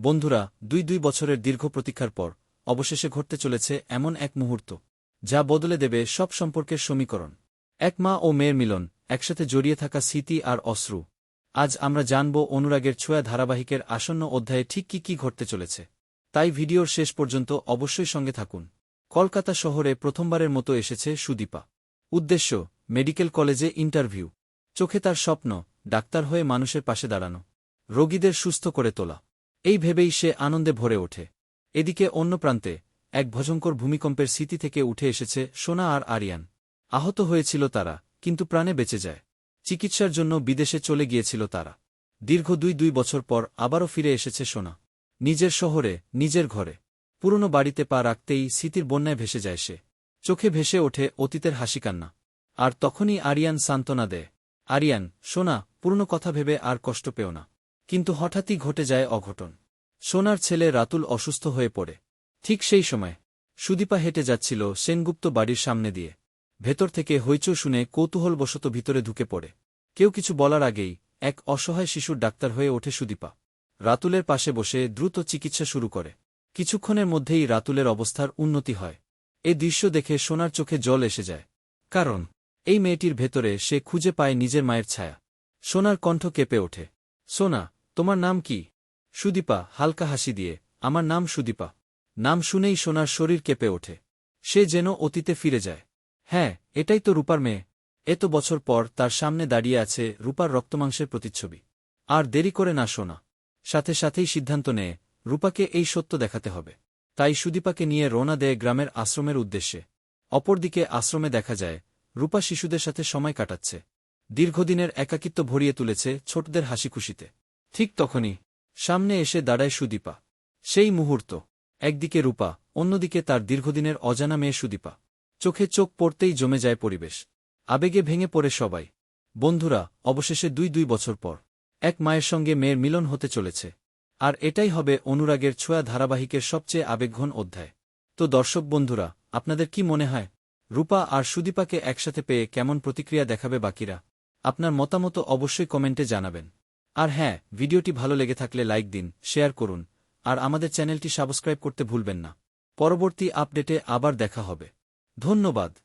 বন্ধুরা, দুই দুই বছরের দীর্ঘ প্রতীক্ষার পর অবশেষে ঘটতে চলেছে এমন এক মুহূর্ত, যা বদলে দেবে সব সম্পর্কের সমীকরণ। এক মা ও মেয়ের মিলন, একসাথে জড়িয়ে থাকা স্মৃতি আর অশ্রু। আজ আমরা জানব অনুরাগের ছোঁয়া ধারাবাহিকের আসন্ন অধ্যায়ে ঠিক কি কি ঘটতে চলেছে। তাই ভিডিওর শেষ পর্যন্ত অবশ্যই সঙ্গে থাকুন। কলকাতা শহরে প্রথমবারের মতো এসেছে সুদীপা। উদ্দেশ্য, মেডিকেল কলেজে ইন্টারভিউ। চোখে তার স্বপ্ন, ডাক্তার হয়ে মানুষের পাশে দাঁড়ানো। রোগীদের সুস্থ করে তোলা। এই ভেবেই সে আনন্দে ভরে ওঠে। এদিকে অন্য প্রান্তে এক ভজঙ্কর ভূমিকম্পের স্মৃতি থেকে উঠে এসেছে সোনা আর আরিয়ান। আহত হয়েছিল তারা, কিন্তু প্রাণে বেঁচে যায়। চিকিৎসার জন্য বিদেশে চলে গিয়েছিল তারা। দীর্ঘ দুই দুই বছর পর আবারও ফিরে এসেছে সোনা। নিজের শহরে, নিজের ঘরে। পুরনো বাড়িতে পা রাখতেই স্মৃতির বন্যায় ভেসে যায় সে। চোখে ভেসে ওঠে অতীতের হাসিকান্না। আর তখনই আরিয়ান সান্ত্বনা দেয়। আরিয়ান, সোনা, পুরনো কথা ভেবে আর কষ্ট পেও না। কিন্তু হঠাৎই ঘটে যায় অঘটন। সোনার ছেলে রাতুল অসুস্থ হয়ে পড়ে। ঠিক সেই সময়, সুদীপা হেঁটে যাচ্ছিল সেনগুপ্ত বাড়ির সামনে দিয়ে। ভেতর থেকে হইচৌ শুনে কৌতূহলবশত ভিতরে ঢুকে পড়ে। কেউ কিছু বলার আগেই এক অসহায় শিশুর ডাক্তার হয়ে ওঠে সুদীপা। রাতুলের পাশে বসে দ্রুত চিকিৎসা শুরু করে। কিছুক্ষণের মধ্যেই রাতুলের অবস্থার উন্নতি হয়। এই দৃশ্য দেখে সোনার চোখে জল এসে যায়। কারণ, এই মেয়েটির ভেতরে সে খুঁজে পায় নিজের মায়ের ছায়া। সোনার কণ্ঠ কেঁপে ওঠে। সোনা, তোমার নাম কি? সুদীপা হালকা হাসি দিয়ে, আমার নাম সুদীপা। নাম শুনেই সোনার শরীর কেঁপে ওঠে। সে যেন অতীতে ফিরে যায়। হ্যাঁ এটাই তো রূপার মেয়ে। এত বছর পর তার সামনে দাঁড়িয়ে আছে রূপার রক্তমাংসের প্রতিচ্ছবি। আর দেরি করে না শোনা সাথে সাথেই সিদ্ধান্ত নেয়, রূপাকে এই সত্য দেখাতে হবে। তাই সুদীপাকে নিয়ে রওনা দেয় গ্রামের আশ্রমের উদ্দেশ্যে। অপরদিকে আশ্রমে দেখা যায়, রূপা শিশুদের সাথে সময় কাটাচ্ছে। দীর্ঘদিনের একাকিত্ব ভরিয়ে তুলেছে ছোটদের হাসিখুশিতে। ঠিক তখনই সামনে এসে দাঁড়ায় সুদীপা। সেই মুহূর্ত। একদিকে রূপা, অন্যদিকে তার দীর্ঘদিনের অজানা মেয়ে সুদীপা। চোখে চোখ পড়তেই জমে যায় পরিবেশ। আবেগে ভেঙে পড়ে সবাই। বন্ধুরা, অবশেষে দুই দুই বছর পর। এক মায়ের সঙ্গে মেয়ের মিলন হতে চলেছে। আর এটাই হবে অনুরাগের ছোঁয়া ধারাবাহিকের সবচেয়ে আবেগঘন অধ্যায়। তো দর্শক বন্ধুরা, আপনাদের কি মনে হয়? রূপা আর সুদীপাকে একসাথে পেয়ে কেমন প্রতিক্রিয়া দেখাবে বাকিরা? আপনার মতামত অবশ্যই কমেন্টে জানাবেন। আর হ্যাঁ ভিডিওটি ভালো লেগে থাকলে লাইক দিন, শেয়ার করুন, আর আমাদের চ্যানেলটি সাবস্ক্রাইব করতে ভুলবেন না। পরবর্তী আপডেটে আবার দেখা হবে। ধন্যবাদ।